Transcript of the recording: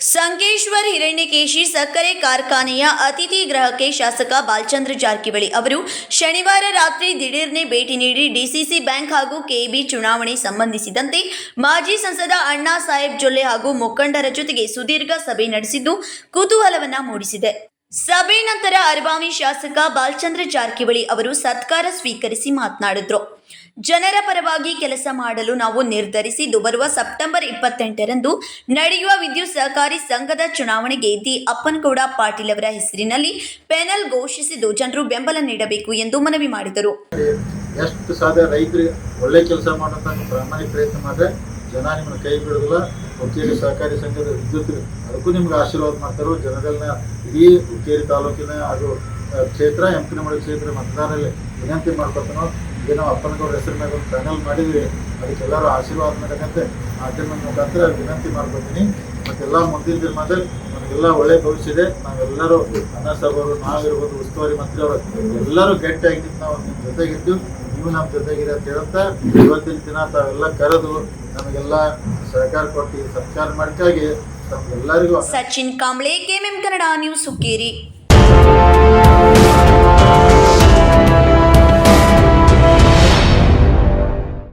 ಸಂಕೇಶ್ವರ್ ಹಿರಣ್ಯಕೇಶಿ ಸಕ್ಕರೆ ಕಾರ್ಖಾನೆಯ ಅತಿಥಿ ಗೃಹಕ್ಕೆ ಶಾಸಕ ಬಾಲಚಂದ್ರ ಜಾರಕಿಹೊಳಿ ಅವರು ಶನಿವಾರ ರಾತ್ರಿ ದಿಢೀರ್ನೆ ಭೇಟಿ ನೀಡಿ ಡಿಸಿಸಿ ಬ್ಯಾಂಕ್ ಹಾಗೂ ಕೆಬಿ ಚುನಾವಣೆ ಸಂಬಂಧಿಸಿದಂತೆ ಮಾಜಿ ಸಂಸದ ಅಣ್ಣಾ ಸಾಹೇಬ್ ಜೊಲ್ಲೆ ಹಾಗೂ ಮುಖಂಡರ ಜೊತೆಗೆ ಸುದೀರ್ಘ ಸಭೆ ನಡೆಸಿದ್ದು ಕುತೂಹಲವನ್ನ ಮೂಡಿಸಿದೆ. ಸಭೆ ನಂತರ ಅರಬಾವಿ ಶಾಸಕ ಬಾಲಚಂದ್ರ ಜಾರಕಿಹೊಳಿ ಅವರು ಸತ್ಕಾರ ಸ್ವೀಕರಿಸಿ ಮಾತನಾಡಿದ್ರು. ಜನರ ಪರವಾಗಿ ಕೆಲಸ ಮಾಡಲು ನಾವು ನಿರ್ಧರಿಸಿದ್ದು ಬರುವ ಸೆಪ್ಟೆಂಬರ್ ಇಪ್ಪತ್ತೆಂಟರಂದು ನಡೆಯುವ ವಿದ್ಯುತ್ ಸಹಕಾರಿ ಸಂಘದ ಚುನಾವಣೆಗೆ ದಿ ಅಪ್ಪನಗೌಡ ಪಾಟೀಲ್ ಅವರ ಹೆಸರಿನಲ್ಲಿ ಪೆನಲ್ ಘೋಷಿಸಿದ್ದು ಜನರು ಬೆಂಬಲ ನೀಡಬೇಕು ಎಂದು ಮನವಿ ಮಾಡಿದರು. ಎಷ್ಟು ಸಾಧ್ಯ ರೈತರು ಒಳ್ಳೆ ಕೆಲಸ ಪ್ರಾಮಾಣಿಕ ಪ್ರಯತ್ನ ಮಾಡಿದ್ರೆ ಜನ ನಿಮ್ಮನ್ನ ಕೈ ಬಿಡೋದಿಲ್ಲ, ಹುಕ್ಕೇರಿ ಸಹಕಾರಿ ಸಂಘದ ವಿದ್ಯುತ್ ಅದಕ್ಕೂ ನಿಮ್ಗೆ ಆಶೀರ್ವಾದ ಮಾಡ್ತಾರೋ, ಜನಗಳನ್ನ ಇಡೀ ಹುಕ್ಕೇರಿ ತಾಲೂಕಿನ ಅದು ಕ್ಷೇತ್ರ ಎಂಪಿನಮಡಿ ಕ್ಷೇತ್ರ ಮತದಾರರಲ್ಲಿ ವಿನಂತಿ ಮಾಡ್ಕೊತಾನೋ ಈಗ ನಾವು ಅಪ್ಪನಗೌಡ ಹೆಸರು ಮೇಲೆ ಒಂದು ಪ್ಯಾನಲ್ ಮಾಡಿದ್ವಿ ಅದಕ್ಕೆಲ್ಲರೂ ಆಶೀರ್ವಾದ ಮಾಡಬೇಕಂತೆ ಮಾಧ್ಯಮದ ಮುಖಾಂತರ ವಿನಂತಿ ಮಾಡ್ಕೊತೀನಿ ಮತ್ತೆಲ್ಲ ಮುಂದಿನ ದಿನದಲ್ಲಿ ನಮಗೆಲ್ಲ ಒಳ್ಳೆ ಭವಿಷ್ಯ ಇದೆ, ನಾವೆಲ್ಲರೂ ಅನ್ನ ಅವರು, ನಾವಿರ್ಬೋದು ಉಸ್ತುವಾರಿ ಮಂತ್ರಿ ಅವರು, ಎಲ್ಲರೂ ಗಟ್ಟಿಯಾಗಿ ನಾವು ನಿಮ್ಮ ಜೊತೆಗಿದ್ದು ನೀವು ನಮ್ಮ ಜೊತೆಗಿದೆ ಅಂತ ಹೇಳ್ತಾ ಇವತ್ತಿನ ದಿನ ತಾವೆಲ್ಲ ಕರೆದು ನಮಗೆಲ್ಲ ಸಹಕಾರ ಕೊಟ್ಟು ಸತ್ಕಾರ ಮಾಡ್ಕಾಗಿ ತಮ್ಗೆಲ್ಲರಿಗೂ ಸಚಿನ್ ಕಾಂಬ್ಳೆ, ಕೆಎಂಎಂ ಕನ್ನಡ ನ್ಯೂಸ್ ಹುಕ್ಕೇರಿ.